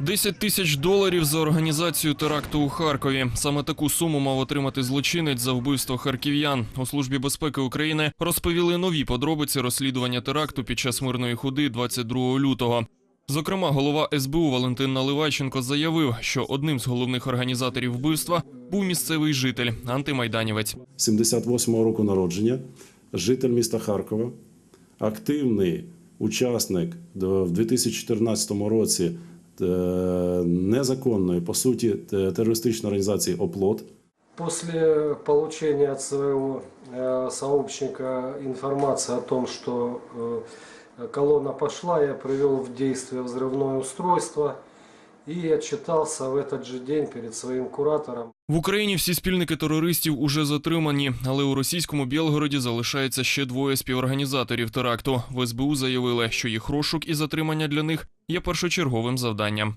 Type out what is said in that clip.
10 тисяч доларів за організацію теракту у Харкові. Саме таку суму мав отримати злочинець за вбивство харків'ян. У службі безпеки України розповіли нові подробиці розслідування теракту під час мирної ходи 22 лютого. Зокрема, голова СБУ Валентин Наливайченко заявив, що одним з головних організаторів вбивства був місцевий житель антимайданівець. 78-го року народження, житель міста Харкова, активний учасник в 2014 році незаконної, по суті, те- терористичної організації «Оплот». После получения от своего э, сообщника информации о том, что э, колонна пошла, я привел в действие взрывное устройство и отчитался в этот же день перед своим куратором. В Україні всі спільники терористів уже затримані, але у російському Білгороді залишається ще двоє співорганізаторів теракту. В СБУ заявили, що їх розшук і затримання для них є першочерговим завданням.